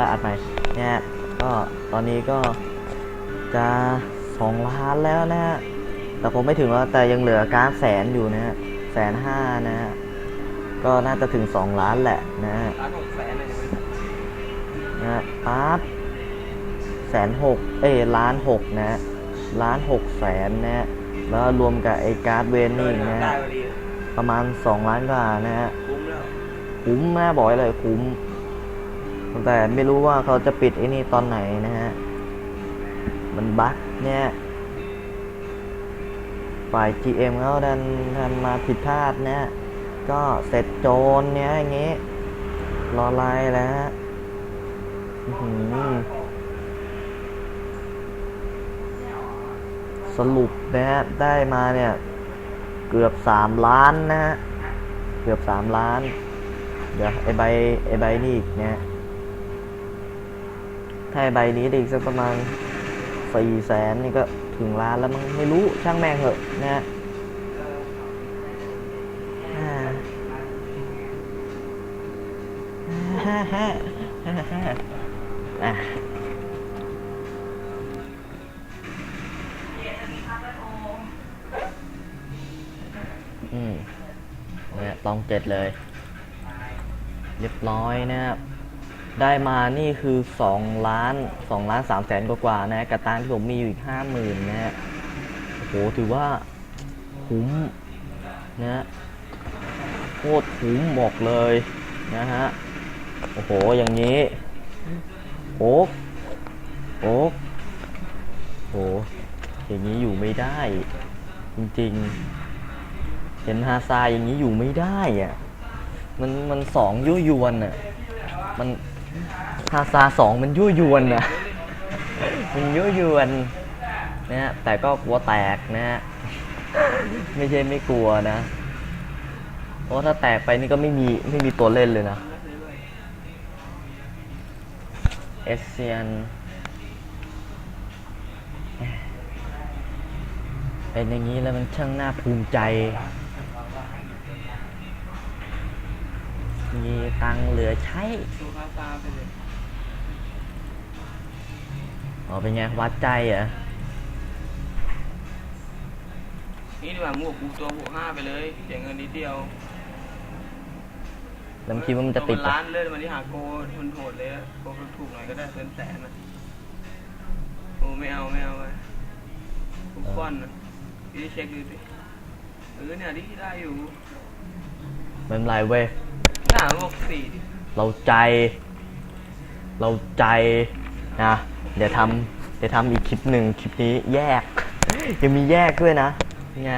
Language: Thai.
ละอัดใหม่เนี่ย ก็ตอนนี้ก็จะสองล้านแล้วนะฮะ แต่คงไม่ถึงแล้วแต่ยังเหลือการแสนอยู่นะฮะแสนห้านะฮะ ก็น่าจะถึงสองล้านแหละนะฮะร้านหกแสนเลยนะฮะปั๊บแสนหกเอ้ล้านหกนะ ล้านหกแสนนะ แล้วรวมกับไอ้การ์ดเวนนี่นะ ประมาณสองล้านกว่านะฮะ คุ้มแล้ว คุ้มแม่บอกเลยคุ้ม แต่ไม่รู้ว่าเขาจะปิดไอ้นี่ตอนไหนนะฮะ มันบั๊กเนี่ย ฝ่าย GM เขาดันดันมาผิดพลาดนะก็เสร็จโจรเนี่ยอย่างงี้ รอไล่แล้วฮะหือสรุปนะฮะ ได้มาเนี่ย เกือบสามล้านนะฮะ เกือบสามล้าน เดี๋ยวไอใบไอใบนี่อีกเนี่ย ถ้าใบนี้ได้อีกสักประมาณสี่แสนนี่ก็ถึงล้านแล้วมั้งไม่รู้ช่างแม่งเหอะนะฮะอ่าฮ่าฮ่าฮ่าฮ่าอะอืมเนี่ยต้องเจ็ดเลย เรียบร้อยนะครับ ได้มานี่คือ2ล้าน2ล้าน3แสนกว่าๆนะกับตังที่ผมมีอยู่อีกห้าหมื่นนะฮะโอ้โหถือว่าคุ้มนะฮะโคตรคุ้มบอกเลยนะฮะโอ้โหอย่างนี้โอ๊กโอ๊กโหอย่างนี้อยู่ไม่ได้ จริงๆ เห็นฮาซาอย่างนี้อยู่ไม่ได้อะมันมันสองยั่วยวนอะมัน ฮาซาสองมันยั่วยวนอะมันยั่วยวนนะฮะแต่ก็กลัวแตกนะฮะไม่ใช่ไม่กลัวนะเพราะถ้าแตกไปนี่ก็ไม่มีไม่มีตัวเล่นเลยนะเอเซียนเป็นอย่างนี้แล้วมันช่างน่าภูมิใจ มีตังค์เหลือใช้ดูคาซาไปเลยอ๋อเป็นไง วัดใจเหรอ นี่ดีกว่าหมวกกูตัวบวกห้าไปเลยเสียเงินนิดเดียวแล้วคิดว่ามันจะติดเอาเหรอล้านเลื่อนมาที่หาโกมันโหดเลยอะโกมันถูกหน่อยก็ได้เป็นแสนนะโอ้ไม่เอาไม่เอาไปทุกก้อนนะพี่เช็คดูสิเออเนี่ยที่ได้อยู่ ไม่เป็นไรเว้ย หน้าหกสี่เราใจ เราใจนะ เดี๋ยวทำเดี๋ยวทำอีกคลิปหนึ่งคลิปนี้แยก ยังมีแยกด้วยนะไง